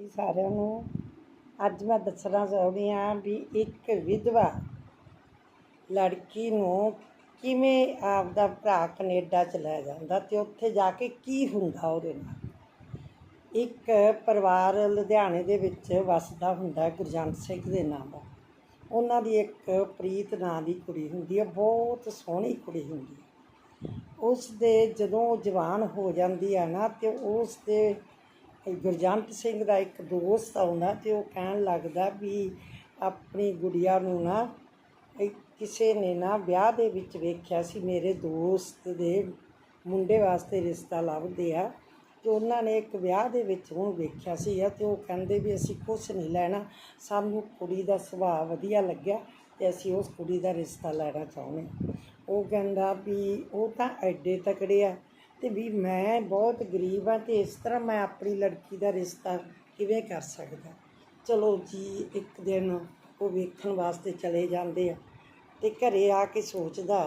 ਜੀ ਸਾਰਿਆਂ ਨੂੰ ਅੱਜ ਮੈਂ ਦੱਸਣਾ ਚਾਹੁੰਦੀ ਹਾਂ ਵੀ ਇੱਕ ਵਿਧਵਾ ਲੜਕੀ ਨੂੰ ਕਿਵੇਂ ਆਪਦਾ ਭਰਾ ਕੈਨੇਡਾ ਚ ਲੈ ਜਾਂਦਾ ਤੇ ਉੱਥੇ ਜਾ ਕੇ ਕੀ ਹੁੰਦਾ ਉਹਦੇ ਨਾਲ। ਇੱਕ ਪਰਿਵਾਰ ਲੁਧਿਆਣੇ ਦੇ ਵਿੱਚ ਵਸਦਾ ਹੁੰਦਾ ਗੁਰਜੰਟ ਸਿੰਘ ਦੇ ਨਾਮ ਦਾ। ਉਹਨਾਂ ਦੀ ਇੱਕ ਪ੍ਰੀਤ ਨਾਂ ਦੀ ਕੁੜੀ ਹੁੰਦੀ ਹੈ, ਬਹੁਤ ਸੋਹਣੀ ਕੁੜੀ ਹੁੰਦੀ ਹੈ। ਉਸ ਦੇ ਜਦੋਂ ਉਹ ਜਵਾਨ ਹੋ ਜਾਂਦੀ ਹੈ ਨਾ ਤੇ ਉਸ ਦੇ ਗੁਰਜੰਟ ਸਿੰਘ ਦਾ ਇੱਕ ਦੋਸਤ ਆਉਂਦਾ ਤੇ ਉਹ ਕਹਿਣ ਲੱਗਦਾ ਵੀ ਆਪਣੀ ਗੁੜੀਆ ਨੂੰ ਨਾ ਕਿਸੇ ਨੇ ਨਾ ਵਿਆਹ ਦੇ ਵਿੱਚ ਵੇਖਿਆ ਸੀ, ਮੇਰੇ ਦੋਸਤ ਦੇ ਮੁੰਡੇ ਵਾਸਤੇ ਰਿਸ਼ਤਾ ਲੱਭਦੇ ਆ ਤੇ ਉਹਨਾਂ ਨੇ ਇੱਕ ਵਿਆਹ ਦੇ ਵਿੱਚ ਉਹਨੂੰ ਵੇਖਿਆ ਸੀ ਆ ਤੇ ਉਹ ਕਹਿੰਦੇ ਵੀ ਅਸੀਂ ਕੁਛ ਨਹੀਂ ਲੈਣਾ, ਸਾਨੂੰ ਕੁੜੀ ਦਾ ਸੁਭਾਅ ਵਧੀਆ ਲੱਗਿਆ ਤੇ ਅਸੀਂ ਉਸ ਕੁੜੀ ਦਾ ਰਿਸ਼ਤਾ ਲੈਣਾ ਚਾਹੁੰਦੇ ਉਹ ਕਹਿੰਦਾ ਵੀ ਉਹ ਤਾਂ ਐਡੇ ਤਕੜੇ ਆ ਤੇ ਵੀ ਮੈਂ ਬਹੁਤ ਗਰੀਬ ਆ ਤੇ ਇਸ ਤਰ੍ਹਾਂ ਮੈਂ ਆਪਣੀ ਲੜਕੀ ਦਾ ਰਿਸ਼ਤਾ ਕਿਵੇਂ ਕਰ ਸਕਦਾ? ਚਲੋ ਜੀ, ਇੱਕ ਦਿਨ ਉਹ ਵੇਖਣ ਵਾਸਤੇ ਚਲੇ ਜਾਂਦੇ ਆ ਤੇ ਘਰੇ ਆ ਕੇ ਸੋਚਦਾ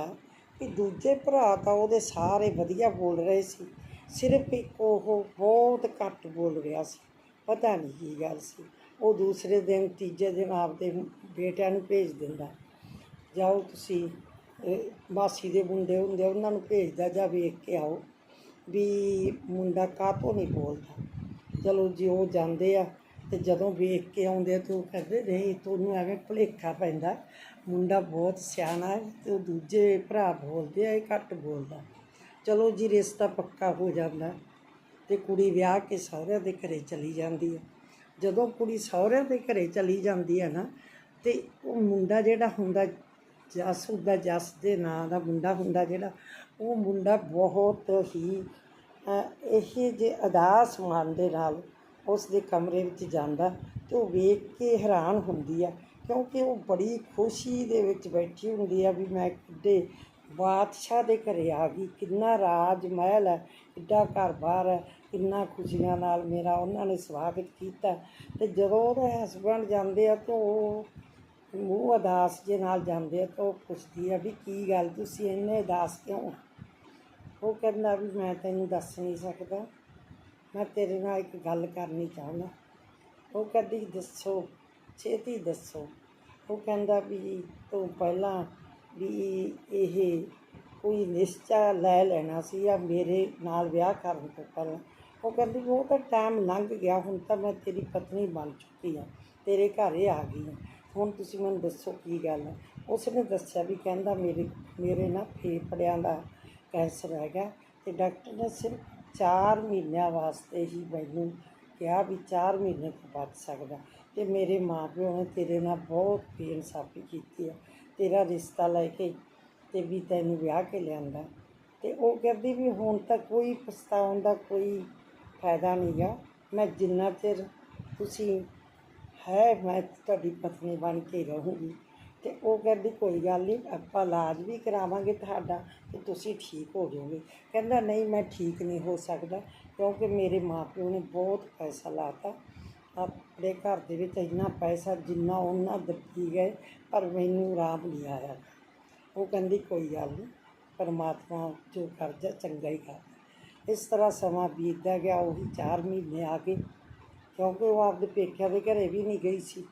ਕਿ ਦੂਜੇ ਭਰਾ ਤਾਂ ਉਹਦੇ ਸਾਰੇ ਵਧੀਆ ਬੋਲ ਰਹੇ ਸੀ, ਸਿਰਫ ਇੱਕ ਉਹ ਬਹੁਤ ਘੱਟ ਬੋਲ ਰਿਹਾ ਸੀ, ਪਤਾ ਨਹੀਂ ਕੀ ਗੱਲ ਸੀ। ਉਹ ਦੂਸਰੇ ਦਿਨ ਤੀਜੇ ਦਿਨ ਆਪਦੇ ਬੇਟਿਆਂ ਨੂੰ ਭੇਜ ਦਿੰਦਾ, ਜਾਓ ਤੁਸੀਂ ਮਾਸੀ ਦੇ ਮੁੰਡੇ ਹੁੰਦੇ ਉਹਨਾਂ ਨੂੰ ਭੇਜਦਾ ਜਾਂ ਵੇਖ ਕੇ ਆਓ। ਵੀ ਮੁੰਡਾ ਕਾਹਤੋਂ ਨਹੀਂ ਬੋਲਦਾ? ਚਲੋ ਜੀ, ਉਹ ਜਾਂਦੇ ਆ ਤੇ ਜਦੋਂ ਵੇਖ ਕੇ ਆਉਂਦੇ ਆ ਤੇ ਉਹ ਕਹਿੰਦੇ, ਨਹੀਂ, ਤੁਹਾਨੂੰ ਐਵੇਂ ਭੁਲੇਖਾ ਪੈਂਦਾ। ਮੁੰਡਾ ਬਹੁਤ ਸਿਆਣਾ ਹੈ ਤੇ ਉਹ ਦੂਜੇ ਭਰਾ ਬੋਲਦੇ ਆ, ਇਹ ਘੱਟ ਬੋਲਦਾ। ਚਲੋ ਜੀ, ਰਿਸ਼ਤਾ ਪੱਕਾ ਹੋ ਜਾਂਦਾ ਤੇ ਕੁੜੀ ਵਿਆਹ ਕੇ ਸਹੁਰਿਆਂ ਦੇ ਘਰੇ ਚਲੀ ਜਾਂਦੀ ਹੈ ਜਦੋਂ ਕੁੜੀ ਸਹੁਰਿਆਂ ਦੇ ਘਰੇ ਚਲੀ ਜਾਂਦੀ ਹੈ ਨਾ ਤੇ ਉਹ ਮੁੰਡਾ ਜਿਹੜਾ ਹੁੰਦਾ, ਜਸ ਉਹਦਾ ਜਸ ਦੇ ਨਾਂ ਦਾ ਮੁੰਡਾ ਹੁੰਦਾ ਜਿਹੜਾ ਉਹ ਮੁੰਡਾ ਬਹੁਤ ਹੀ ਅ, ਇਹ ਜੇ ਅਦਾਸ ਮਨ ਦੇ ਨਾਲ ਉਸ ਦੇ ਕਮਰੇ ਵਿੱਚ ਜਾਂਦਾ ਅਤੇ ਉਹ ਵੇਖ ਕੇ ਹੈਰਾਨ ਹੁੰਦੀ ਆ ਕਿਉਂਕਿ ਉਹ ਬੜੀ ਖੁਸ਼ੀ ਦੇ ਵਿੱਚ ਬੈਠੀ ਹੁੰਦੀ ਆ ਵੀ ਮੈਂ ਕਿੱਡੇ ਬਾਦਸ਼ਾਹ ਦੇ ਘਰੇ ਆ ਗਈ ਕਿੰਨਾ ਰਾਜ ਮਹਿਲ ਹੈ ਕਿੱਡਾ ਘਰ-ਬਾਰ ਹੈ ਕਿੰਨਾ ਖੁਸ਼ੀਆਂ ਨਾਲ ਮੇਰਾ ਉਹਨਾਂ ਨੇ ਸਵਾਗਤ ਕੀਤਾ। ਤੇ ਜਦੋਂ ਉਹਦੇ ਹਸਬੰਡ ਜਾਂਦੇ ਆ ਤਾਂ ਉਹ ਮੂੰਹ ਅਦਾਸ ਜੇ ਨਾਲ ਜਾਂਦੇ ਆ ਤਾਂ ਉਹ ਪੁੱਛਦੀ ਆ ਵੀ ਕੀ ਗੱਲ ਤੁਸੀਂ ਇੰਨੇ ਅਦਾਸ ਕਿਉਂ ਉਹ ਕਹਿੰਦਾ ਵੀ ਮੈਂ ਤੈਨੂੰ ਦੱਸ ਨਹੀਂ ਸਕਦਾ। ਮੈਂ ਤੇਰੇ ਨਾਲ ਇੱਕ ਗੱਲ ਕਰਨੀ ਚਾਹੁੰਦਾ। ਉਹ ਕਹਿੰਦੀ, ਦੱਸੋ, ਛੇਤੀ ਦੱਸੋ। ਉਹ ਕਹਿੰਦਾ ਵੀ ਤੂੰ ਪਹਿਲਾਂ ਵੀ ਇਹ ਕੋਈ ਨਿਸ਼ਚਾ ਲੈ ਲੈਣਾ ਸੀ ਜਾਂ ਮੇਰੇ ਨਾਲ ਵਿਆਹ ਕਰਨ ਤੋਂ ਪਹਿਲਾਂ। ਉਹ ਕਹਿੰਦੀ ਵੀ ਉਹ ਤਾਂ ਟਾਈਮ ਲੰਘ ਗਿਆ, ਹੁਣ ਤਾਂ ਮੈਂ ਤੇਰੀ ਪਤਨੀ ਬਣ ਚੁੱਕੀ ਹਾਂ, ਤੇਰੇ ਘਰ ਆ ਗਈ ਹਾਂ। ਹੁਣ ਤੁਸੀਂ ਮੈਨੂੰ ਦੱਸੋ ਕੀ ਗੱਲ ਹੈ? ਉਸਨੇ ਦੱਸਿਆ ਵੀ ਕਹਿੰਦਾ, ਮੇਰੇ ਮੇਰੇ ਨਾ ਫੇਫੜਿਆਂ ਦਾ ਕੈਂਸਰ ਹੈਗਾ ਤੇ ਡਾਕਟਰ ਨੇ ਸਿਰਫ 4 ਮਹੀਨਿਆਂ ਵਾਸਤੇ ਹੀ ਮੈਨੂੰ ਕਿਹਾ ਵੀ 4 ਮਹੀਨੇ ਤੋਂ ਬਚ ਸਕਦਾ। ਤੇ ਮੇਰੇ ਮਾਪਿਓ ਨੇ ਤੇਰੇ ਨਾਲ ਬਹੁਤ ਬੇਇਨਸਾਫੀ ਕੀਤੀ ਹੈ ਤੇਰਾ ਰਿਸ਼ਤਾ ਲੈ ਕੇ ਤੇ ਵੀ ਤੈਨੂੰ ਵਿਆਹ ਕੇ ਲਿਆਂਦਾ। ਤੇ ਉਹ ਕਹਿੰਦੀ ਵੀ ਹੁਣ ਤਾਂ ਕੋਈ ਪਛਤਾਉਣ ਦਾ ਕੋਈ ਫਾਇਦਾ ਨਹੀਂ ਨਹੀਂਗਾ ਮੈਂ ਜਿੰਨਾ ਚਿਰ ਤੁਸੀਂ ਹੈ, ਮੈਂ ਤੁਹਾਡੀ ਪਤਨੀ ਬਣ ਕੇ ਰਹੂੰਗੀ। ਤੇ ਉਹ ਕਹਿੰਦੀ, ਕੋਈ ਗੱਲ ਨਹੀਂ ਆਪਾਂ ਇਲਾਜ ਵੀ ਕਰਾਵਾਂਗੇ ਤੁਹਾਡਾ ਤੇ ਤੁਸੀਂ ਠੀਕ ਹੋ ਜਾਓਗੇ। ਕਹਿੰਦਾ, ਨਹੀਂ, ਮੈਂ ਠੀਕ ਨਹੀਂ ਹੋ ਸਕਦਾ ਕਿਉਂਕਿ ਮੇਰੇ ਮਾਪਿਓ ਨੇ ਬਹੁਤ ਪੈਸਾ ਲਾਤਾ। ਆਪਣੇ ਘਰ ਦੇ ਵਿੱਚ ਇੰਨਾ ਪੈਸਾ ਜਿੰਨਾ ਉਹਨਾਂ ਦਿੱਤੀ ਗਏ, ਪਰ ਮੈਨੂੰ ਆਰਾਮ ਨਹੀਂ ਆਇਆ। ਉਹ ਕਹਿੰਦੀ, ਕੋਈ ਗੱਲ ਨਹੀਂ ਪਰਮਾਤਮਾ ਜੋ ਕਰਦਾ ਚੰਗਾ ਹੀ ਕਰਦਾ। ਇਸ ਤਰ੍ਹਾਂ ਸਮਾਂ ਬੀਤਦਾ ਗਿਆ, ਉਹੀ 4 ਮਹੀਨੇ ਆ ਗਏ। ਕਿਉਂਕਿ ਉਹ ਆਪਦੇ ਪੇਕਿਆਂ ਦੇ ਘਰੇ ਵੀ ਨਹੀਂ ਗਈ ਸੀ।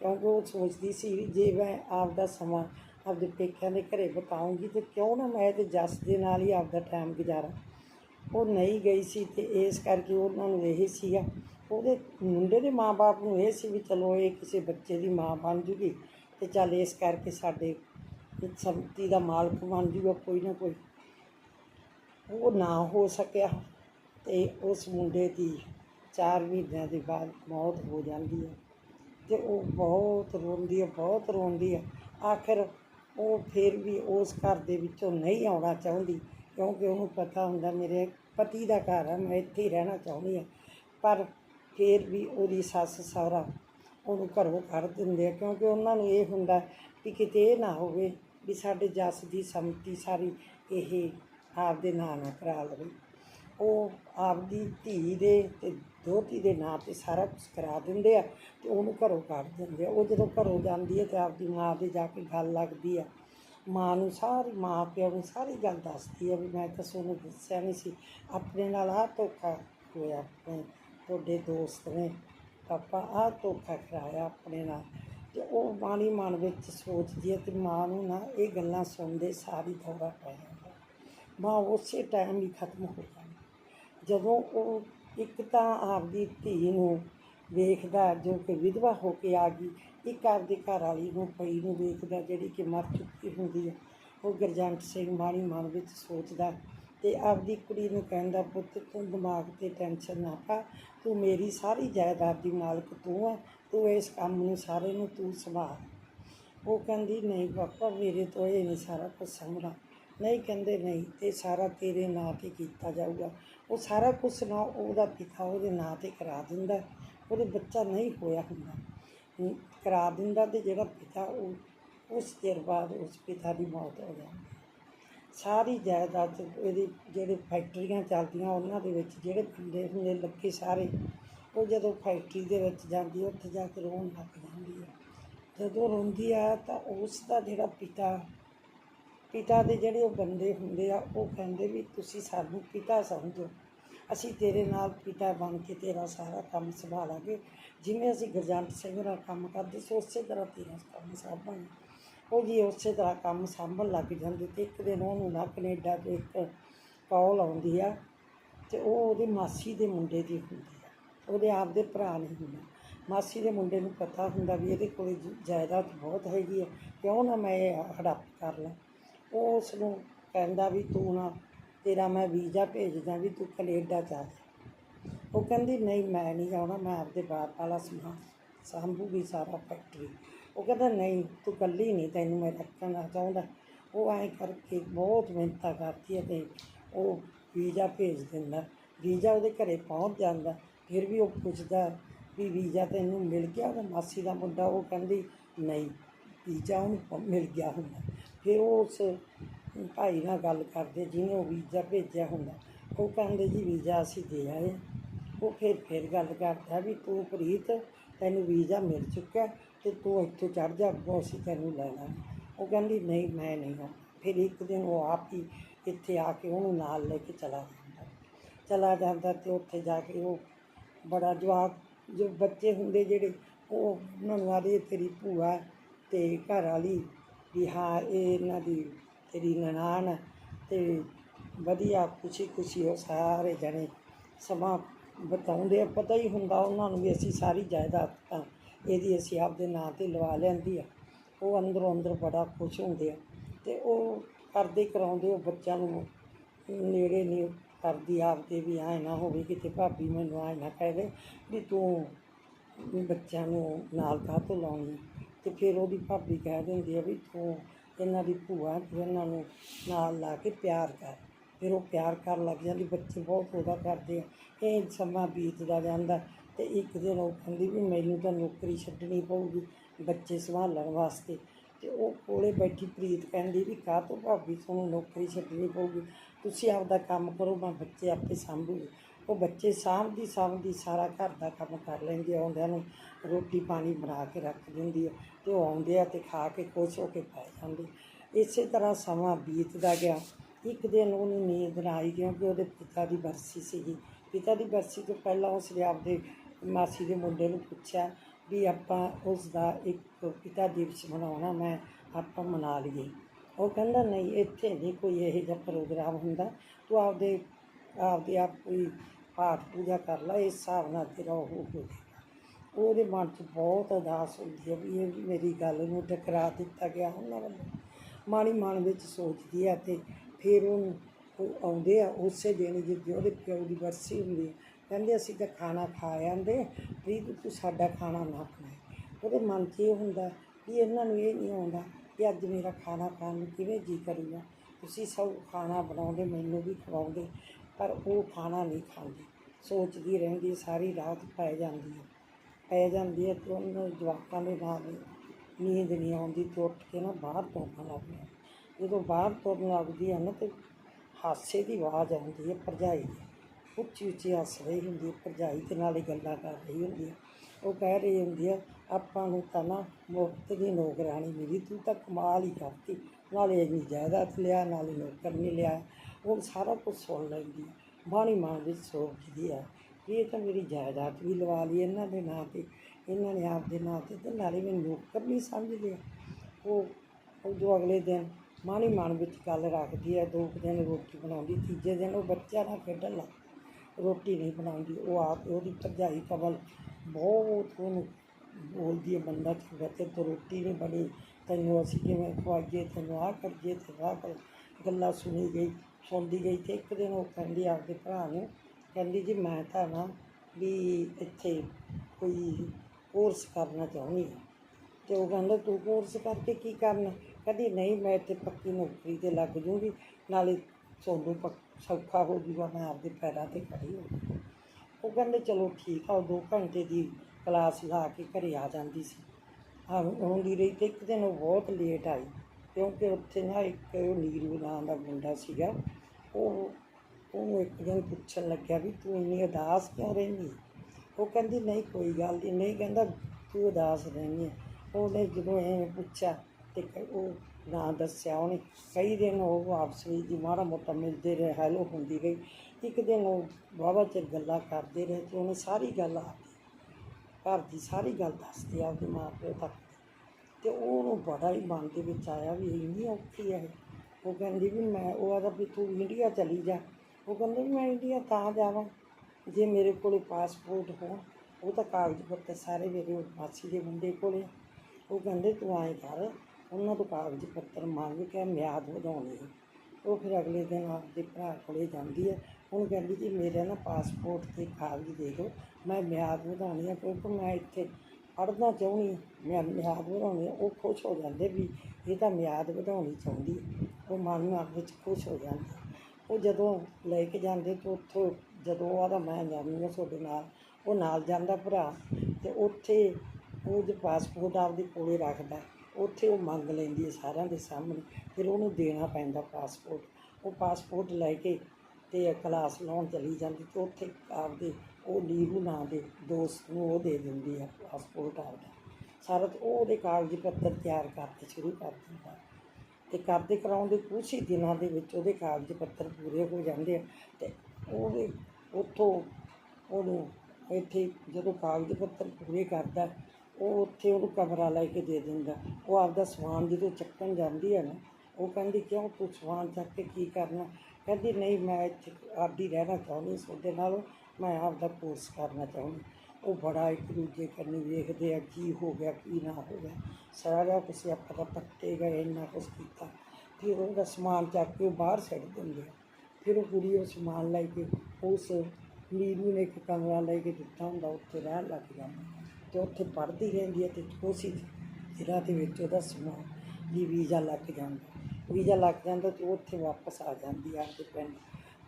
ਕਿਉਂਕਿ ਉਹ ਸੋਚਦੀ ਸੀ ਵੀ ਜੇ ਮੈਂ ਆਪਦਾ ਸਮਾਂ ਆਪਦੇ ਪੇਕਿਆਂ ਦੇ ਘਰੇ ਬਿਤਾਉਂਗੀ ਤੇ ਕਿਉਂ ਨਾ ਮੈਂ ਤੇ ਜੱਸ ਦੇ ਨਾਲ ਹੀ ਆਪਦਾ ਟਾਈਮ ਗੁਜ਼ਾਰਾਂ। ਉਹ ਨਹੀਂ ਗਈ ਸੀ ਤੇ ਇਸ ਕਰਕੇ ਉਹਨਾਂ ਨੂੰ ਇਹ ਸੀਗਾ। ਉਹਦੇ ਮੁੰਡੇ ਦੇ ਮਾਪੇ ਨੂੰ ਇਹ ਸੀ ਵੀ ਚਲੋ ਇਹ ਕਿਸੇ ਬੱਚੇ ਦੀ ਮਾਂ ਬਣ ਜੂਗੀ ਤੇ ਚੱਲ ਇਸ ਕਰਕੇ ਸਾਡੇ ਸੰਪਤੀ ਦਾ ਮਾਲਕ ਬਣ ਜੂਗਾ ਕੋਈ ਨਾ ਕੋਈ। ਉਹ ਨਾ ਹੋ ਸਕਿਆ ਤੇ ਉਸ ਮੁੰਡੇ ਦੀ 4 ਮਹੀਨਿਆਂ ਦੇ ਬਾਅਦ ਮੌਤ ਹੋ ਜਾਂਦੀ ਹੈ। ਤੇ ਉਹ ਬਹੁਤ ਰੋਂਦੀ ਹੈ ਬਹੁਤ ਰੋਂਦੀ ਹੈ ਆਖਿਰ ਉਹ ਫਿਰ ਵੀ ਉਸ ਘਰ ਦੇ ਵਿੱਚੋਂ ਨਹੀਂ ਆਉਣਾ ਚਾਹੁੰਦੀ, ਕਿਉਂਕਿ ਉਹਨੂੰ ਪਤਾ ਹੁੰਦਾ ਮੇਰੇ ਪਤੀ ਦਾ ਘਰ ਹੈ ਮੈਂ ਇੱਥੇ ਹੀ ਰਹਿਣਾ ਚਾਹੁੰਦੀ ਹਾਂ ਪਰ ਫਿਰ ਵੀ ਉਹਦੀ ਸੱਸ ਸਹੁਰਾ ਉਹਨੂੰ ਘਰੋਂ ਕੱਢ ਦਿੰਦੇ ਆ, ਕਿਉਂਕਿ ਉਹਨਾਂ ਨੂੰ ਇਹ ਹੁੰਦਾ ਵੀ ਕਿਤੇ ਇਹ ਨਾ ਹੋਵੇ ਵੀ ਸਾਡੇ ਜੱਸ ਦੀ ਸੰਮਤੀ ਸਾਰੀ ਇਹ ਆਪਦੇ ਨਾਂ ਨਾਲ ਕਰਾ ਲਵੇ। ਉਹ ਆਪਦੀ ਧੀ ਦੇ ਤੇ ਦੋਤੀ ਦੇ ਨਾਂ ਤੇ ਸਾਰਾ ਕੁਝ ਕਰਾ ਦਿੰਦੇ ਆ ਅਤੇ ਉਹਨੂੰ ਘਰੋਂ ਕੱਢ ਦਿੰਦੇ ਆ। ਉਹ ਜਦੋਂ ਘਰੋਂ ਜਾਂਦੀ ਹੈ ਤੇ ਆਪਦੀ ਮਾਂ ਦੇ ਜਾ ਕੇ ਗੱਲ ਲੱਗਦੀ ਆ। ਮਾਂ ਨੂੰ ਸਾਰੀ, ਮਾਂ ਪਿਓ ਨੂੰ ਸਾਰੀ ਗੱਲ ਦੱਸਦੀ ਆ ਵੀ ਮੈਂ ਤਾਂ ਤੁਹਾਨੂੰ ਦੱਸਿਆ ਨਹੀਂ ਸੀ। ਆਪਣੇ ਨਾਲ ਆਹ ਧੋਖਾ ਹੋਇਆ ਆਪਣੇ, ਤੁਹਾਡੇ ਦੋਸਤ ਨੇ। ਪਾਪਾ, ਆਹ ਧੋਖਾ ਕਰਾਇਆ ਆਪਣੇ ਨਾਲ। ਅਤੇ ਉਹ ਬਾਣੀ ਮਨ ਵਿੱਚ ਸੋਚਦੀ ਹੈ ਅਤੇ ਮਾਂ ਨੂੰ ਨਾ ਇਹ ਗੱਲਾਂ ਸੁਣਦੇ ਸਾਰੀ ਦੌੜਾ ਪੈ ਜਾਂਦਾ ਮਾਂ ਉਸੇ ਟਾਈਮ ਹੀ ਖਤਮ ਹੋ ਜਾਂਦੀ। ਜਦੋਂ ਉਹ ਇੱਕ ਤਾਂ ਆਪਦੀ ਧੀ ਨੂੰ ਵੇਖਦਾ, ਜੋ ਕਿ ਵਿਧਵਾ ਹੋ ਕੇ ਆ ਗਈ, ਇੱਕ ਆਪਦੀ ਘਰ ਵਾਲੀ ਨੂੰ ਪਈ ਨੂੰ ਵੇਖਦਾ, ਜਿਹੜੀ ਕਿ ਮਰ ਚੁੱਕੀ ਹੁੰਦੀ ਹੈ ਉਹ ਗੁਰਜੰਟ ਸਿੰਘ ਮਾੜੀ ਮਨ ਵਿੱਚ ਸੋਚਦਾ ਤੇ ਆਪਦੀ ਕੁੜੀ ਨੂੰ ਕਹਿੰਦਾ, ਪੁੱਤ, ਤੂੰ ਦਿਮਾਗ ਤੇ ਟੈਨਸ਼ਨ ਨਾ ਪਾ, ਤੂੰ ਮੇਰੀ ਸਾਰੀ ਜਾਇਦਾਦ ਦੀ ਮਾਲਕ ਤੂੰ ਹੈ ਤੂੰ ਇਸ ਕੰਮ ਨੂੰ ਸਾਰੇ ਨੂੰ ਤੂੰ ਸੰਭਾਲ। ਉਹ ਕਹਿੰਦੀ, ਨਹੀਂ ਪਾਪਾ, ਮੇਰੇ ਤੋਂ ਇਹ ਨਹੀਂ ਸਾਰਾ ਕੁਝ ਸੰਭਣਾ। ਨਹੀਂ ਕਹਿੰਦੇ ਨਹੀਂ ਤੇ ਸਾਰਾ ਤੇਰੇ ਨਾਂ ਤੇ ਕੀਤਾ ਜਾਊਗਾ। ਉਹ ਸਾਰਾ ਕੁਝ ਨਾ ਉਹਦਾ ਪਿਤਾ ਉਹਦੇ ਨਾਂ ਤੇ ਕਰਾ ਦਿੰਦਾ ਉਹਦੇ ਬੱਚਾ ਨਹੀਂ ਹੋਇਆ ਹੁੰਦਾ। ਕਰਾ ਦਿੰਦਾ ਤੇ ਜਿਹੜਾ ਪਿਤਾ ਉਹ ਉਸ ਚਿਰ ਬਾਅਦ ਉਸ ਪਿਤਾ ਦੀ ਮੌਤ ਹੋ ਜਾਂਦੀ। ਸਾਰੀ ਜਾਇਦਾਦ ਇਹਦੀ ਜਿਹੜੇ ਫੈਕਟਰੀਆਂ ਚੱਲਦੀਆਂ ਉਹਨਾਂ ਦੇ ਵਿੱਚ ਜਿਹੜੇ ਬੰਦੇ ਹੁੰਦੇ ਲੱਗੇ ਸਾਰੇ ਉਹ ਜਦੋਂ ਫੈਕਟਰੀ ਦੇ ਵਿੱਚ ਜਾਂਦੀ ਹੈ, ਉੱਥੇ ਜਾ ਕੇ ਰੋਣ ਲੱਗ ਜਾਂਦੀ ਹੈ। ਜਦੋਂ ਰੋਂਦੀ ਆ ਤਾਂ ਉਸ ਦਾ ਜਿਹੜਾ ਪਿਤਾ ਪਿਤਾ ਦੇ ਜਿਹੜੇ ਉਹ ਬੰਦੇ ਹੁੰਦੇ ਆ, ਉਹ ਕਹਿੰਦੇ ਵੀ ਤੁਸੀਂ ਸਾਨੂੰ ਪਿਤਾ ਸਮਝੋ। ਅਸੀਂ ਤੇਰੇ ਨਾਲ ਪਿਤਾ ਬਣ ਕੇ ਤੇਰਾ ਸਾਰਾ ਕੰਮ ਸੰਭਾਲਾਂਗੇ। ਜਿਵੇਂ ਅਸੀਂ ਗੁਰਜੰਟ ਸਿੰਘ ਨਾਲ ਕੰਮ ਕਰਦੇ ਸੀ, ਉਸੇ ਤਰ੍ਹਾਂ ਤੇਰਾ ਕੰਮ ਸਾਂਭਾਂਗੇ। ਉਹ ਜੀ ਉਸੇ ਤਰ੍ਹਾਂ ਕੰਮ ਸਾਂਭਣ ਲੱਗ ਜਾਂਦੇ ਤੇ ਇੱਕ ਦਿਨ ਉਹਨੂੰ ਨਾ ਕੈਨੇਡਾ ਤੋਂ ਇੱਕ ਕਾਲ ਆਉਂਦੀ ਆ ਤੇ ਉਹ ਉਹਦੀ ਮਾਸੀ ਦੇ ਮੁੰਡੇ ਦੀ ਹੁੰਦੀ ਆ। ਉਹਦੇ ਆਪ ਦੇ ਭਰਾ ਨਹੀਂ ਹੁੰਦਾ ਮਾਸੀ ਦੇ ਮੁੰਡੇ ਨੂੰ ਪਤਾ ਹੁੰਦਾ ਵੀ ਇਹਦੇ ਕੋਲ ਜਾਇਦਾਦ ਬਹੁਤ ਹੈਗੀ ਆ। ਕਿਉਂ ਨਾ ਮੈਂ ਇਹ ਹੜੱਪ ਕਰ ਲਾਂ। ਉਹ ਉਸ ਨੂੰ ਕਹਿੰਦਾ ਵੀ ਤੂੰ ਨਾ, ਤੇਰਾ ਮੈਂ ਵੀਜ਼ਾ ਭੇਜਦਾ ਵੀ ਤੂੰ ਕੈਨੇਡਾ ਜਾ। ਉਹ ਕਹਿੰਦੀ, ਨਹੀਂ, ਮੈਂ ਨਹੀਂ ਜਾਣਾ, ਮੈਂ ਆਪਦੇ ਬਾਪ ਵਾਲਾ ਸਮਾਨ ਸਾਂਭੂਗੀ ਸਾਰਾ ਫੈਕਟਰੀ ਉਹ ਕਹਿੰਦਾ, ਨਹੀਂ, ਤੂੰ ਇਕੱਲੀ ਨਹੀਂ, ਤੈਨੂੰ ਮੈਂ ਰੱਖਣਾ ਚਾਹੁੰਦਾ। ਉਹ ਐਂ ਕਰਕੇ ਬਹੁਤ ਮਿਹਨਤਾਂ ਕਰਦੀ ਹੈ ਤੇ ਉਹ ਵੀਜ਼ਾ ਭੇਜ ਦਿੰਦਾ। ਵੀਜ਼ਾ ਉਹਦੇ ਘਰੇ ਪਹੁੰਚ ਜਾਂਦਾ। ਫਿਰ ਵੀ ਉਹ ਪੁੱਛਦਾ ਵੀ ਵੀਜ਼ਾ ਤੈਨੂੰ ਮਿਲ ਗਿਆ? ਉਹਦਾ ਮਾਸੀ ਦਾ ਮੁੰਡਾ ਉਹ ਕਹਿੰਦੀ, ਨਹੀਂ, ਵੀਜ਼ਾ ਉਹਨੂੰ ਮਿਲ ਗਿਆ ਹੁੰਦਾ। ਫਿਰ ਉਹ ਉਸ ਭਾਈ ਨਾਲ ਗੱਲ ਕਰਦੇ, ਜਿਹਨੇ ਉਹ ਵੀਜ਼ਾ ਭੇਜਿਆ ਹੁੰਦਾ। ਉਹ ਕਹਿੰਦੇ, ਜੀ, ਵੀਜ਼ਾ ਅਸੀਂ ਦੇ ਆਏ ਉਹ ਫਿਰ ਫਿਰ ਗੱਲ ਕਰਦਾ ਵੀ, ਤੂੰ ਪ੍ਰੀਤ, ਤੈਨੂੰ ਵੀਜ਼ਾ ਮਿਲ ਚੁੱਕਾ ਤੇ ਤੂੰ ਇੱਥੋਂ ਚੜ ਜਾ, ਅੱਗੋਂ ਅਸੀਂ ਤੈਨੂੰ ਲੈਣਾ ਉਹ ਕਹਿੰਦੀ, ਨਹੀਂ, ਮੈਂ ਨਹੀਂ ਹਾਂ ਫਿਰ ਇੱਕ ਦਿਨ ਉਹ ਆਪ ਹੀ ਇੱਥੇ ਆ ਕੇ ਉਹਨੂੰ ਨਾਲ ਲੈ ਕੇ ਚਲਾ ਜਾਂਦਾ। ਚਲਾ ਜਾਂਦਾ ਤੇ ਉੱਥੇ ਜਾ ਕੇ ਉਹ ਬੜਾ ਜਵਾਕ ਜੋ ਬੱਚੇ ਹੁੰਦੇ ਜਿਹੜੇ, ਉਹ ਉਹਨਾਂ ਨੂੰ ਆਦੇ ਤੇਰੀ ਭੂਆ ਤੇ ਘਰ ਵਾਲੀ ਵੀ ਹਾਂ, ਇਹ ਇਹਨਾਂ ਦੀ ਤੇਰੀ ਨਨਾਣ ਹੈ ਤੇ ਵਧੀਆ ਖੁਸ਼ੀ ਖੁਸ਼ੀ ਉਹ ਸਾਰੇ ਜਣੇ ਸਮਾਂ ਬਤਾਉਂਦੇ ਆ। ਪਤਾ ਹੀ ਹੁੰਦਾ ਉਹਨਾਂ ਨੂੰ ਵੀ ਅਸੀਂ ਸਾਰੀ ਜਾਇਦਾਦ ਤਾਂ ਇਹਦੀ ਅਸੀਂ ਆਪਦੇ ਨਾਂ ਤੇ ਲਵਾ ਲੈਂਦੀ ਆ। ਉਹ ਅੰਦਰੋਂ ਅੰਦਰ ਬੜਾ ਖੁਸ਼ ਹੁੰਦੇ ਆ ਤੇ ਉਹ ਕਰਦੇ ਕਰਾਉਂਦੇ, ਉਹ ਬੱਚਿਆਂ ਨੂੰ ਨੇੜੇ ਨਹੀਂ ਕਰਦੀ ਆਪਦੇ ਵੀ ਐਂ ਨਾ ਹੋਵੇ ਕਿਤੇ ਭਾਬੀ ਮੈਨੂੰ ਐਂ ਨਾ ਕਹਿ ਦੇ ਵੀ ਤੂੰ ਬੱਚਿਆਂ ਨੂੰ ਨਾਲ ਕਾਹਤੋਂ ਲਾਉਣੀ ਅਤੇ ਫਿਰ ਉਹਦੀ ਭਾਬੀ ਕਹਿ ਦਿੰਦੀ ਆ ਵੀ ਤੂੰ ਇਹਨਾਂ ਦੀ ਭੂਆ ਤੂੰ ਇਹਨਾਂ ਨੂੰ ਨਾਲ ਲਾ ਕੇ ਪਿਆਰ ਕਰ। ਫਿਰ ਉਹ ਪਿਆਰ ਕਰਨ ਲੱਗ ਜਾਂਦੀ, ਬੱਚੇ ਬਹੁਤ ਉਹਦਾ ਕਰਦੇ ਆ। ਇਹ ਸਮਾਂ ਬੀਤਦਾ ਜਾਂਦਾ ਅਤੇ ਇੱਕ ਦਿਨ ਉਹ ਕਹਿੰਦੀ ਵੀ ਮੈਨੂੰ ਤਾਂ ਨੌਕਰੀ ਛੱਡਣੀ ਪਊਗੀ, ਬੱਚੇ ਸੰਭਾਲਣ ਵਾਸਤੇ। ਅਤੇ ਉਹ ਕੋਲੇ ਬੈਠੀ ਪ੍ਰੀਤ ਕਹਿੰਦੀ ਵੀ ਕਾਹ ਤੋਂ ਭਾਬੀ ਤੁਹਾਨੂੰ ਨੌਕਰੀ ਛੱਡਣੀ ਪਊਗੀ? ਤੁਸੀਂ ਆਪਦਾ ਕੰਮ ਕਰੋ, ਮੈਂ ਬੱਚੇ ਆਪੇ ਸਾਂਭੂਗੀ। ਉਹ ਬੱਚੇ ਸਾਂਭਦੀ ਸਾਂਭਦੀ ਸਾਰਾ ਘਰ ਦਾ ਕੰਮ ਕਰ ਲੈਂਦੀ ਆਉਂਦਿਆਂ ਨੂੰ। ਰੋਟੀ ਪਾਣੀ ਬਣਾ ਕੇ ਰੱਖ ਦਿੰਦੀ ਆ ਅਤੇ ਉਹ ਆਉਂਦੇ ਆ ਅਤੇ ਖਾ ਕੇ ਖੁਸ਼ ਹੋ ਕੇ ਪੈ ਜਾਂਦੇ। ਇਸੇ ਤਰ੍ਹਾਂ ਸਮਾਂ ਬੀਤਦਾ ਗਿਆ। ਇੱਕ ਦਿਨ ਉਹਨੂੰ ਨੀਂਦ ਨਾ ਆਈ ਕਿਉਂਕਿ ਉਹਦੇ ਪਿਤਾ ਦੀ ਬਰਸੀ ਸੀਗੀ। ਪਿਤਾ ਦੀ ਬਰਸੀ ਤੋਂ ਪਹਿਲਾਂ ਉਸਨੇ ਆਪਦੇ ਮਾਸੀ ਦੇ ਮੁੰਡੇ ਨੂੰ ਪੁੱਛਿਆ ਵੀ ਆਪਾਂ ਉਸ ਦਾ ਇੱਕ ਪਿਤਾ ਦਿਵਸ ਮਨਾਉਣਾ, ਮੈਂ ਆਪਾਂ ਮਨਾ ਲਈਏ। ਉਹ ਕਹਿੰਦਾ, ਨਹੀਂ, ਇੱਥੇ ਨਹੀਂ ਕੋਈ ਇਹੋ ਜਿਹਾ ਪ੍ਰੋਗਰਾਮ ਹੁੰਦਾ। ਤੂੰ ਆਪਦੇ ਆਪਦੇ ਆਪ ਕੋਈ ਪਾਠ ਪੂਜਾ ਕਰ ਲੈ, ਇਸ ਹਿਸਾਬ ਨਾਲ ਤੇਰਾ ਉਹ ਹੋ ਜਾਏਗਾ। ਉਹਦੇ ਮਨ 'ਚ ਬਹੁਤ ਉਦਾਸ ਹੁੰਦੀ ਹੈ ਵੀ ਇਹ ਵੀ ਮੇਰੀ ਗੱਲ ਨੂੰ ਟਕਰਾ ਦਿੱਤਾ ਗਿਆ ਉਹਨਾਂ ਵੱਲੋਂ। ਮਾਣੀ ਮਨ ਵਿੱਚ ਸੋਚਦੀ ਹੈ ਅਤੇ ਫਿਰ ਉਹਨੂੰ ਉਹ ਆਉਂਦੇ ਆ, ਉਸੇ ਦਿਨ ਜਿੱਦੇ ਉਹਦੇ ਪਿਓ ਦੀ ਵਰਸੀ ਹੁੰਦੀ ਹੈ, ਕਹਿੰਦੇ ਅਸੀਂ ਤਾਂ ਖਾਣਾ ਖਾ ਆਂਦੇ, ਪ੍ਰੀਤ ਤੂੰ ਸਾਡਾ ਖਾਣਾ ਨਾ ਖਾਏ ਉਹਦੇ ਮਨ 'ਚ ਇਹ ਹੁੰਦਾ ਵੀ ਇਹਨਾਂ ਨੂੰ ਇਹ ਨਹੀਂ ਆਉਂਦਾ ਕਿ ਅੱਜ ਮੇਰਾ ਖਾਣਾ ਖਾਣ ਨੂੰ ਕਿਵੇਂ ਜੀ ਕਰੂਗਾ। ਤੁਸੀਂ ਸਭ ਖਾਣਾ ਬਣਾਉਂਦੇ, ਮੈਨੂੰ ਵੀ ਖਵਾਉਂਦੇ, ਪਰ ਉਹ ਖਾਣਾ ਨਹੀਂ ਖਾਂਦੀ। ਸੋਚਦੀ ਰਹਿੰਦੀ, ਸਾਰੀ ਰਾਤ ਪੈ ਜਾਂਦੀ ਹੈ। ਪੈ ਜਾਂਦੀ ਹੈ ਤੇ ਉਹਨੂੰ ਜਵਾਕਾਂ ਦੇ ਨਾਲ ਨੀਂਦ ਨਹੀਂ ਆਉਂਦੀ ਤੇ ਉੱਠ ਕੇ ਨਾ ਬਾਹਰ ਤੁਰਨ ਲੱਗ ਜਾਂਦੀ। ਜਦੋਂ ਬਾਹਰ ਤੁਰਨ ਲੱਗਦੀ ਹੈ ਨਾ ਤਾਂ ਹਾਸੇ ਦੀ ਆਵਾਜ਼ ਆਉਂਦੀ ਹੈ, ਭਰਜਾਈ। ਦੀ ਉੱਚੀ ਉੱਚੀ ਹੱਸ ਰਹੀ ਹੁੰਦੀ ਹੈ, ਭਰਜਾਈ ਤੇ ਨਾਲੇ ਗੱਲਾਂ ਕਰ ਰਹੀ ਹੁੰਦੀ ਹੈ। ਉਹ ਕਹਿ ਰਹੀ ਹੁੰਦੀ ਹੈ, ਆਪਾਂ ਨੂੰ ਤਾਂ ਨਾ ਮੁਫਤ ਦੀ ਨੌਕਰਾਣੀ ਮਿਲੀ, ਤੂੰ ਤਾਂ ਕਮਾਲ ਹੀ ਕਰਤੀ। ਨਾਲੇ ਇੰਨੀ ਜਾਇਦਾਦ ਲਿਆ, ਨਾਲੇ ਨੌਕਰ ਨਹੀਂ ਲਿਆ। ਉਹ ਸਾਰਾ ਕੁਝ ਸੁਣ ਲੈਂਦੀ ਬਾਣੀ ਮਾਂ ਵਿੱਚ ਸੋਚਦੀ ਹੈ ਵੀ ਇਹ ਤਾਂ ਮੇਰੀ ਜਾਇਦਾਦ ਵੀ ਲਵਾ ਲਈ ਇਹਨਾਂ ਦੇ ਨਾਂ ਤੇ, ਇਹਨਾਂ ਨੇ ਆਪਦੇ ਨਾਂ ਤੇ ਤੇ ਨਾਲੇ ਮੈਨੂੰ ਨੌਕਰ ਨਹੀਂ ਸਮਝਦੇ। ਉਹ ਉਹ ਜੋ ਅਗਲੇ ਦਿਨ ਮਾਣੀ ਮਨ ਵਿੱਚ ਗੱਲ ਰੱਖਦੀ ਹੈ ਦੋ ਕੁ ਦਿਨ ਰੋਟੀ ਬਣਾਉਂਦੀ, ਤੀਜੇ ਦਿਨ ਉਹ ਬੱਚਿਆਂ ਨਾਲ ਖੇਡਣ ਲੱਗ ਰੋਟੀ ਨਹੀਂ ਬਣਾਉਂਦੀ, ਉਹ ਆਪ ਉਹਦੀ ਭਰਜਾਈ ਕਮਲ ਬਹੁਤ ਉਹਨੂੰ ਬੋਲਦੀ ਹੈ ਬੰਦਾ ਚੰਗਾ ਤੇ ਤੂੰ ਰੋਟੀ ਨਹੀਂ ਬਣੀ, ਤੈਨੂੰ ਅਸੀਂ ਕਿਵੇਂ ਖਵਾਈਏ, ਤੈਨੂੰ ਆਹ ਕਰੀਏ ਤੇ ਆਹ ਕਰ ਗੱਲਾਂ ਸੁਣੀ ਗਈ, ਸੁਣਦੀ ਗਈ ਤੇ ਇੱਕ ਦਿਨ ਉਹ ਕਹਿੰਦੀ ਆਪਦੇ ਭਰਾ ਨੂੰ ਕਹਿੰਦੀ ਜੀ ਮੈਂ ਤਾਂ ਨਾ ਵੀ ਇੱਥੇ ਕੋਈ ਕੋਰਸ ਕਰਨਾ ਚਾਹੁੰਦੀ ਹਾਂ। ਤੇ ਉਹ ਕਹਿੰਦਾ, ਤੂੰ ਕੋਰਸ ਕਰਕੇ ਕੀ ਕਰਨਾ? ਕਹਿੰਦੀ, ਨਹੀਂ, ਮੈਂ ਇੱਥੇ ਪੱਕੀ ਨੌਕਰੀ ਤੇ ਲੱਗ ਜੂੰਗੀ, ਨਾਲੇ ਤੁਹਾਨੂੰ ਪੱਕ- ਸੌਖਾ ਹੋ ਜੂਗਾ, ਮੈਂ ਆਪਦੇ ਪੈਰਾਂ ਤੇ ਖੜੀ ਹੋ ਜਾਊਂਗੀ। ਉਹ ਕਹਿੰਦੇ, ਚਲੋ ਠੀਕ ਆ, ਉਹ 2 ਘੰਟੇ ਦੀ ਕਲਾਸ ਲਾ ਕੇ ਘਰੇ ਆ ਜਾਂਦੀ ਸੀ। ਆ ਆਉਂਦੀ ਰਹੀ ਤੇ ਇੱਕ ਦਿਨ ਉਹ ਬਹੁਤ ਲੇਟ ਆਈ, ਕਿਉਂਕਿ ਉੱਥੇ ਨਾ ਇੱਕ ਉਹ ਨੀਰੂ ਨਾਂ ਦਾ ਮੁੰਡਾ ਸੀਗਾ, ਉਹ ਉਹਨੂੰ ਇੱਕ ਦਿਨ ਪੁੱਛਣ ਲੱਗਿਆ ਵੀ ਤੂੰ ਇੰਨੀ ਉਦਾਸ ਕਿਉਂ ਰਹਿੰਦੀ? ਉਹ ਕਹਿੰਦੀ, ਨਹੀਂ, ਕੋਈ ਗੱਲ ਨਹੀਂ ਨਹੀਂ, ਕਹਿੰਦਾ, ਤੂੰ ਉਦਾਸ ਰਹਿੰਦੀ ਉਹਨੇ ਜਦੋਂ ਐਵੇਂ ਪੁੱਛਿਆ ਤੇ ਉਹ ਨਾਂ ਦੱਸਿਆ ਉਹਨੇ। ਕਈ ਦਿਨ ਉਹ ਆਪਸ ਵਿੱਚ ਮਾੜਾ ਮੋਟਾ ਮਿਲਦੇ ਰਹੇ, ਹੈਲੋ ਹੁੰਦੀ ਗਈ। ਇੱਕ ਦਿਨ ਉਹ ਵਾਹਵਾ ਚਿਰ ਗੱਲਾਂ ਕਰਦੇ ਰਹੇ ਤੇ ਉਹਨੇ ਸਾਰੀ ਗੱਲ ਆਪਦੀ ਘਰ ਦੀ ਸਾਰੀ ਗੱਲ ਦੱਸਦੀ ਆਪਦੇ ਮਾਂ ਪਿਓ ਤੱਕ। ਤੇ ਉਹਨੂੰ ਬੜਾ ਹੀ ਮਨ ਦੇ ਵਿੱਚ ਆਇਆ ਵੀ ਇੰਨੀ ਔਖੀ ਹੈ ਉਹ ਕਹਿੰਦੀ ਵੀ ਮੈਂ, ਉਹ ਆਦਾ ਵੀ ਤੂੰ ਇੰਡੀਆ ਚਲੀ ਜਾ। ਉਹ ਕਹਿੰਦੇ ਮੈਂ ਇੰਡੀਆ ਤਾਂ ਜਾਵਾਂ, ਜੇ ਮੇਰੇ ਕੋਲੇ ਪਾਸਪੋਰਟ ਹੋ ਉਹ ਤਾਂ ਕਾਗਜ਼ ਪੱਤਰ ਸਾਰੇ ਮੇਰੇ ਮਾਸੀ ਦੇ ਮੁੰਡੇ ਕੋਲੇ ਆ। ਉਹ ਕਹਿੰਦੇ ਤੂੰ ਆਏ ਕਰ, ਉਹਨਾਂ ਤੋਂ ਕਾਗਜ਼ ਪੱਤਰ ਮੰਗ ਕੇ ਮਿਆਦ ਵਧਾਉਣੀ ਹੈ ਉਹ ਫਿਰ ਅਗਲੇ ਦਿਨ ਆਪਦੇ ਭਰਾ ਕੋਲੇ ਜਾਂਦੀ ਹੈ ਉਹਨੂੰ ਕਹਿੰਦੀ ਜੀ ਮੇਰੇ ਨਾ ਪਾਸਪੋਰਟ ਤੇ ਕਾਗਜ਼ ਦੇ ਦਿਓ, ਮੈਂ ਮਿਆਦ ਵਧਾਉਣੀ ਹੈ ਕਿਉਂਕਿ ਮੈਂ ਇੱਥੇ ਪੜ੍ਹਨਾ ਚਾਹੁੰਦੀ ਮੈਂ ਮਿਆਦ ਵਧਾਉਣੀ ਉਹ ਖੁਸ਼ ਹੋ ਜਾਂਦੇ ਵੀ ਇਹ ਤਾਂ ਮਿਆਦ ਵਧਾਉਣੀ ਚਾਹੁੰਦੀ ਉਹ ਮਨ ਨਾਲ ਵਿੱਚ ਖੁਸ਼ ਹੋ ਜਾਂਦੇ ਉਹ ਜਦੋਂ ਲੈ ਕੇ ਜਾਂਦੇ ਤੇ ਉੱਥੋਂ ਜਦੋਂ ਉਹਦਾ ਮੈਂ ਜਾਂਦੀ ਹਾਂ ਤੁਹਾਡੇ ਨਾਲ, ਉਹ ਨਾਲ ਜਾਂਦਾ ਭਰਾ ਤੇ ਉੱਥੇ ਉਹ ਜੋ ਪਾਸਪੋਰਟ ਆਪਦੇ ਕੋਲੇ ਰੱਖਦਾ, ਉੱਥੇ ਉਹ ਮੰਗ ਲੈਂਦੀ ਹੈ ਸਾਰਿਆਂ ਦੇ ਸਾਹਮਣੇ, ਫਿਰ ਉਹਨੂੰ ਦੇਣਾ ਪੈਂਦਾ ਪਾਸਪੋਰਟ ਉਹ ਪਾਸਪੋਰਟ ਲੈ ਕੇ ਤੇ ਕਲਾਸ ਲਾਉਣ ਚਲੀ ਜਾਂਦੀ ਤੇ ਉੱਥੇ ਆਪਦੇ ਉਹ ਲੀਰੂ ਨਾਂ ਦੇ ਦੋਸਤ ਨੂੰ ਉਹ ਦੇ ਦਿੰਦੀ ਹੈ ਪਾਸਪੋਰਟ ਆਪਦਾ। ਸਾਰਾ ਉਹ ਉਹਦੇ ਕਾਗਜ਼ ਪੱਤਰ ਤਿਆਰ ਕਰਤੇ, ਸ਼ੁਰੂ ਕਰ ਦਿੰਦਾ। ਅਤੇ ਕਰਦੇ ਕਰਾਉਂਦੇ ਕੁਛ ਹੀ ਦਿਨਾਂ ਦੇ ਵਿੱਚ ਉਹਦੇ ਕਾਗਜ਼ ਪੱਤਰ ਪੂਰੇ ਹੋ ਜਾਂਦੇ ਆ ਅਤੇ ਉਹਦੇ ਉੱਥੋਂ ਉਹਨੂੰ ਇੱਥੇ ਜਦੋਂ ਕਾਗਜ਼ ਪੱਤਰ ਪੂਰੇ ਕਰਦਾ, ਉਹ ਉੱਥੇ ਉਹਨੂੰ ਕਮਰਾ ਲੈ ਕੇ ਦੇ ਦਿੰਦਾ। ਉਹ ਆਪਦਾ ਸਮਾਨ ਜਦੋਂ ਚੱਕਣ ਜਾਂਦੀ ਹੈ ਨਾ, ਉਹ ਕਹਿੰਦੀ, ਕਿਉਂ ਤੂੰ ਸਮਾਨ ਚੱਕ ਕੇ ਕੀ ਕਰਨਾ? ਕਹਿੰਦੀ, ਨਹੀਂ, ਮੈਂ ਇੱਥੇ ਆਪਦੀ ਰਹਿਣਾ ਚਾਹੁੰਦੀ ਤੁਹਾਡੇ ਨਾਲ ਮੈਂ ਆਪਦਾ ਕੋਰਸ ਕਰਨਾ ਚਾਹੁੰਦੀ ਉਹ ਬੜਾ ਇੱਕ ਦੂਜੇ ਕੰਨੀ ਵੇਖਦੇ ਆ ਕੀ ਹੋ ਗਿਆ, ਕੀ ਨਾ ਹੋ ਗਿਆ। ਸਾਰਾ ਕਿਸੇ ਆਪਾਂ ਦਾ ਪੱਟੇ ਗਏ, ਇੰਨਾ ਕੁਛ ਕੀਤਾ। ਫਿਰ ਉਹਦਾ ਸਮਾਨ ਚੱਕ ਕੇ ਉਹ ਬਾਹਰ ਸੁੱਟ ਦਿੰਦੇ ਆ। ਫਿਰ ਉਹ ਕੁੜੀ ਉਹ ਸਮਾਨ ਲੈ ਕੇ ਉਸ ਨੀਰੂ ਨੇ ਇੱਕ ਕਮਰਾ ਲੈ ਕੇ ਦਿੱਤਾ ਹੁੰਦਾ, ਉੱਥੇ ਰਹਿਣ ਲੱਗ ਜਾਂਦਾ। ਤੇ ਉੱਥੇ ਪੜ੍ਹਦੀ ਰਹਿੰਦੀ ਹੈ ਤੇ ਉਸੇ ਜ਼ਿਲ੍ਹਾ ਦੇ ਵਿੱਚ ਉਹਦਾ ਸਮਾਨ ਦੀ ਵੀਜ਼ਾ ਲੱਗ ਜਾਂਦਾ। ਵੀਜ਼ਾ ਲੱਗ ਜਾਂਦਾ ਤੇ ਉਹ ਉੱਥੇ ਵਾਪਸ ਆ ਜਾਂਦੀ ਆ ਆਪਦੇ ਪਿੰਡ।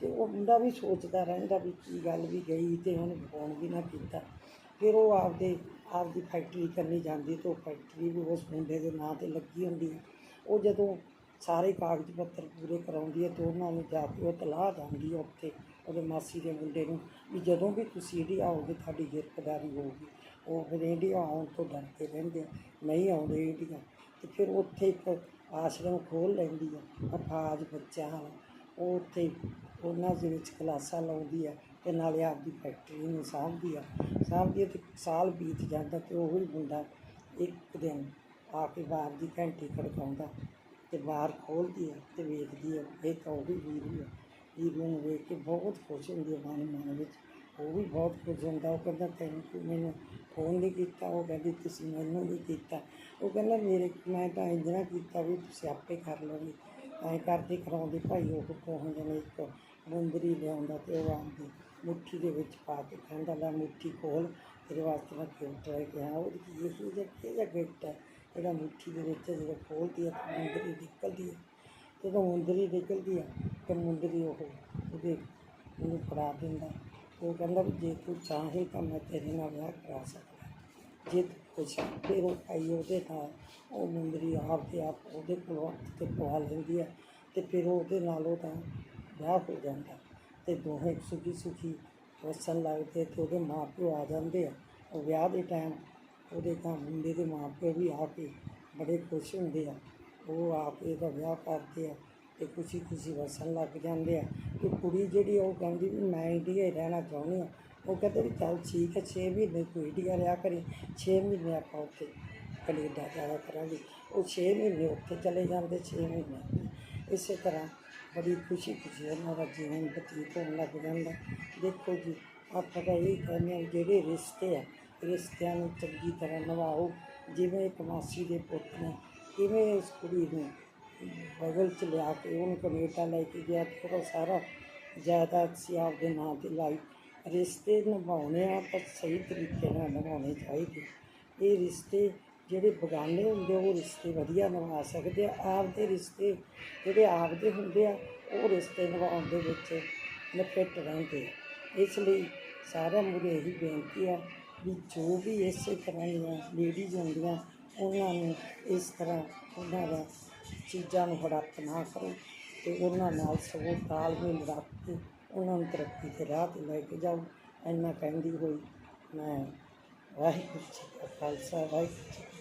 ਤੇ ਉਹ ਮੁੰਡਾ ਵੀ ਸੋਚਦਾ ਰਹਿੰਦਾ ਵੀ ਕੀ ਗੱਲ ਵੀ ਗਈ ਤੇ ਉਹਨੇ ਫੋਨ ਵੀ ਨਾ ਕੀਤਾ। ਫਿਰ ਉਹ ਆਪਦੇ, ਆਪਦੀ ਫੈਕਟਰੀ ਕਰਨੀ ਜਾਂਦੀ ਤੇ ਉਹ ਫੈਕਟਰੀ ਵੀ ਉਸ ਮੁੰਡੇ ਦੇ ਨਾਂ ਤੇ ਲੱਗੀ ਹੁੰਦੀ ਹੈ। ਉਹ ਜਦੋਂ ਸਾਰੇ ਕਾਗਜ਼ ਪੱਤਰ ਪੂਰੇ ਕਰਾਉਂਦੀ ਹੈ ਤਾਂ ਉਹਨਾਂ ਨੂੰ ਜਾ ਕੇ ਉਹ ਤਲਾਹ ਜਾਂਦੀ ਹੈ ਉੱਥੇ ਉਹਦੇ ਮਾਸੀ ਦੇ ਮੁੰਡੇ ਨੂੰ ਵੀ ਜਦੋਂ ਵੀ ਤੁਸੀਂ ਇੰਡੀਆ ਆਓਗੇ ਤੁਹਾਡੀ ਗਿਰਫਤਾਰੀ ਹੋਊਗੀ। ਉਹ ਫਿਰ ਇੰਡੀਆ ਆਉਣ ਤੋਂ ਡਰਦੇ ਰਹਿੰਦੇ ਆ, ਨਹੀਂ ਆਉਂਦੇ ਇੰਡੀਆ ਤੇ ਫਿਰ ਉੱਥੇ ਇੱਕ ਆਸ਼ਰਮ ਖੋਲ੍ਹ ਲੈਂਦੀ ਹੈ ਅਫਾਜ ਬੱਚਿਆਂ ਵਾਲਾ। ਉਹ ਉੱਥੇ ਉਹਨਾਂ ਦੇ ਵਿੱਚ ਕਲਾਸਾਂ ਲਾਉਂਦੀ ਹੈ। ਤੇ ਨਾਲੇ ਆਪਦੀ ਫੈਕਟਰੀ ਨੂੰ ਸਾਂਭਦੀ ਆ। ਸਾਂਭਦੀ ਆ ਤੇ ਸਾਲ ਬੀਤ ਜਾਂਦਾ ਤੇ ਉਹ ਹੀ ਬੰਦਾ ਇੱਕ ਦਿਨ ਆ ਕੇ ਬਾਹਰ ਦੀ ਘੰਟੀ ਖੜਕਾਉਂਦਾ ਤੇ ਬਾਹਰ ਖੋਲਦੀ ਆ ਤੇ ਵੇਖਦੀ ਆ, ਇਹ ਤਾਂ ਉਹ ਵੀ ਵੀਰੂ ਆ। ਵੀਰੂ ਨੂੰ ਵੇਖ ਕੇ ਬਹੁਤ ਖੁਸ਼ ਹੁੰਦੀ ਆ ਮਨ ਮਨ ਵਿੱਚ। ਉਹ ਵੀ ਬਹੁਤ ਖੁਸ਼ ਹੁੰਦਾ, ਉਹ ਕਹਿੰਦਾ ਤੈਨੂੰ ਤੂੰ ਮੈਨੂੰ ਫੋਨ ਨਹੀਂ ਕੀਤਾ, ਉਹ ਕਹਿੰਦੀ ਤੁਸੀਂ ਮੈਨੂੰ ਨਹੀਂ ਕੀਤਾ। ਉਹ ਕਹਿੰਦਾ ਮੇਰੇ, ਮੈਂ ਤਾਂ ਇੰਜਣਾ ਕੀਤਾ ਵੀ ਤੁਸੀਂ ਆਪੇ ਕਰ ਲਓਗੇ। ਐਂ ਕਰਦੇ ਕਰਾਉਂਦੇ ਭਾਈ ਉਹ ਪਹੁੰਚ ਜਾਣੇ ਇੱਕ ਮੁੰਦਰੀ ਲਿਆਉਂਦਾ ਤੇ ਉਹ ਆਂਦੀ ਮੁੱਠੀ ਦੇ ਵਿੱਚ ਪਾ ਕੇ ਕਹਿੰਦਾ, ਲੈ ਮੁੱਠੀ ਖੋਲ, ਤੇਰੇ ਵਾਸਤੇ ਮੈਂ ਗਿਫਟ ਲੈ ਕੇ ਆਇਆ। ਉਹ ਕੀ ਇਹ ਜਿਹਾ ਕਿਹਦਾ ਗਿਫਟ ਹੈ? ਜਿਹੜਾ ਮੁੱਠੀ ਦੇ ਵਿੱਚ ਜਦੋਂ ਖੋਲਦੀ ਹੈ, ਤਾਂ ਮੁੰਦਰੀ ਨਿਕਲਦੀ ਹੈ। ਜਦੋਂ ਮੁੰਦਰੀ ਨਿਕਲਦੀ ਹੈ ਤਾਂ ਮੁੰਦਰੀ ਉਹ ਉਹਦੇ ਉਹਨੂੰ ਫੜਾ ਦਿੰਦਾ ਉਹ ਕਹਿੰਦਾ ਵੀ ਜੇ ਤੂੰ ਚਾਹੇ ਤਾਂ ਮੈਂ ਤੇਰੇ ਨਾਲ ਵਿਆਹ ਕਰਾ ਸਕਦਾ ਜੇ ਤੂੰ ਕੁਛ ਫਿਰ ਉਹ ਭਾਈ ਉਹਦੇ ਨਾਲ, ਉਹ ਮੁੰਦਰੀ ਆਪ ਤੇ ਆਪ ਉਹਦੇ ਕੋਲ ਤੇ ਪਵਾ ਲੈਂਦੀ ਹੈ ਤੇ ਫਿਰ ਉਹਦੇ ਨਾਲ ਉਹਦਾ ਵਿਆਹ ਹੋ ਜਾਂਦਾ ਤੇ ਦੋਹੇ ਸੁਖੀ ਸੁਖੀ ਵਸਣ ਲੱਗਦੇ ਤੇ ਉਹਦੇ ਮਾਂ ਪਿਓ ਆ ਜਾਂਦੇ ਆ। ਉਹ ਵਿਆਹ ਦੇ ਟਾਈਮ ਉਹਦੇ ਤਾਂ ਮੁੰਡੇ ਦੇ ਮਾਂ ਪਿਓ ਵੀ ਆ ਕੇ ਬੜੇ ਖੁਸ਼ ਹੁੰਦੇ ਆ। ਉਹ ਆ ਕੇ ਇਹਦਾ ਵਿਆਹ ਕਰਦੇ ਆ ਤੇ ਖੁਸ਼ੀ ਖੁਸ਼ੀ ਵਸਣ ਲੱਗ ਜਾਂਦੇ ਆ। ਤੇ ਕੁੜੀ ਜਿਹੜੀ ਉਹ ਕਹਿੰਦੀ ਵੀ ਮੈਂ ਇੰਡੀਆ ਹੀ ਰਹਿਣਾ ਚਾਹੁੰਦੀ ਆ। ਉਹ ਕਹਿੰਦੇ ਵੀ ਚੱਲ ਠੀਕ ਹੈ 6 ਮਹੀਨੇ ਤੂੰ ਇੰਡੀਆ ਰਿਹਾ ਕਰੀ 6 ਮਹੀਨੇ ਆਪਾਂ ਉੱਥੇ ਕੈਨੇਡਾ ਜਾਇਆ ਕਰਾਂਗੇ। ਉਹ 6 ਮਹੀਨੇ ਉੱਥੇ ਚਲੇ ਜਾਂਦੇ 6 ਮਹੀਨੇ। ਇਸੇ ਤਰ੍ਹਾਂ ਬੜੀ ਖੁਸ਼ੀ ਖੁਸ਼ੀ ਉਹਨਾਂ ਦਾ ਜੀਵਨ ਬਤੀਤ ਹੋਣ ਲੱਗ ਜਾਂਦਾ। ਦੇਖੋ ਜੀ, ਆਪਾਂ ਤਾਂ ਇਹ ਕਹਿੰਦੇ ਹਾਂ, ਜਿਹੜੇ ਰਿਸ਼ਤੇ ਆ, ਰਿਸ਼ਤਿਆਂ ਨੂੰ ਚੰਗੀ ਤਰ੍ਹਾਂ ਨਿਭਾਓ, ਜਿਵੇਂ ਇੱਕ ਮਾਸੀ ਦੇ ਪੁੱਤ ਨੇ, ਕਿਵੇਂ ਇਸ ਕੁੜੀ ਨੂੰ ਬਗਲ ਚ ਲਿਆ ਕੇ ਉਹਨੂੰ ਕੈਨੇਡਾ ਲੈ ਕੇ ਗਿਆ, ਤੇ ਸਾਰਾ ਜਾਇਦਾਦ ਸੀ ਆਪਦੇ ਨਾਂ ਤੇ ਲਾਈ। ਰਿਸ਼ਤੇ ਨਿਭਾਉਣੇ ਆ ਤਾਂ ਸਹੀ ਤਰੀਕੇ ਨਾਲ ਨਿਭਾਉਣੇ ਚਾਹੀਦੇ। ਇਹ ਰਿਸ਼ਤੇ ਜਿਹੜੇ ਬਗਾਨੇ ਹੁੰਦੇ ਆ, ਉਹ ਰਿਸ਼ਤੇ ਵਧੀਆ ਨਿਭਾ ਸਕਦੇ ਆ। ਆਪਦੇ ਰਿਸ਼ਤੇ ਜਿਹੜੇ ਆਪਦੇ ਹੁੰਦੇ ਆ ਉਹ ਰਿਸ਼ਤੇ ਨਿਭਾਉਣ ਦੇ ਵਿੱਚ ਨਫਿੱਟ ਰਹਿੰਦੇ ਇਸ ਲਈ ਸਾਰਿਆਂ ਮੂਹਰੇ ਇਹੀ ਬੇਨਤੀ ਆ ਵੀ ਜੋ ਵੀ ਇਸੇ ਤਰ੍ਹਾਂ ਦੀਆਂ ਲੇਡੀਜ਼ ਹੁੰਦੀਆਂ ਉਹਨਾਂ ਨੂੰ ਇਸ ਤਰ੍ਹਾਂ ਉਹਨਾਂ ਦਾ ਚੀਜ਼ਾਂ ਨੂੰ ਹੜੱਪ ਨਾ ਕਰੋ ਤੇ ਉਹਨਾਂ ਨਾਲ ਸਗੋਂ ਤਾਲਮੇਲ ਰੱਖ ਕੇ ਉਹਨਾਂ ਨੂੰ ਤਰੱਕੀ ਦੇ ਰਾਹ ਤੇ ਲੈ ਕੇ ਜਾਓ। ਇੰਨਾ ਕਹਿੰਦੀ ਹੋਈ ਮੈਂ ਵਾਹਿਗੁਰੂ ਜੀ ਕਾ ਖਾਲਸਾ ਵਾਹਿਗੁਰੂ ਜੀ